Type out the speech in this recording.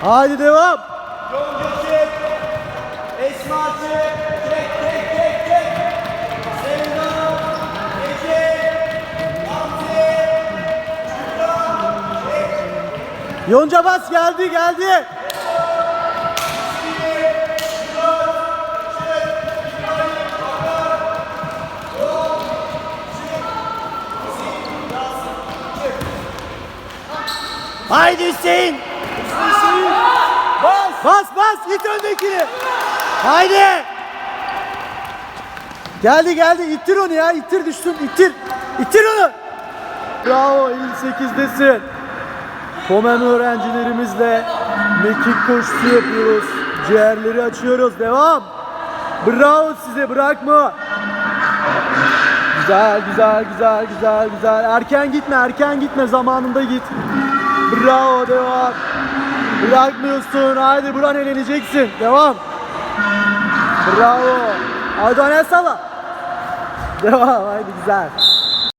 Haydi devam. Yonca çek. Esma çek. Çek çek çek çek. Sevda. Ece. Gamze. Yonca bas geldi geldi. Haydi Hüseyin. Bas. Bas bas it öndekini. Haydi. Geldi geldi ittir onu ya ittir düşsün ittir. İttir onu. Bravo il 8'desin. Komen öğrencilerimizle mekik koşusu yapıyoruz. Ciğerleri açıyoruz. Devam. Bravo size bırakma. Güzel güzel güzel güzel güzel. Erken gitme erken gitme zamanında git. Bravo devam. Bırakmıyorsun. Haydi buran eğleneceksin. Devam. Bravo. Hadi sala. Devam. Haydi güzel.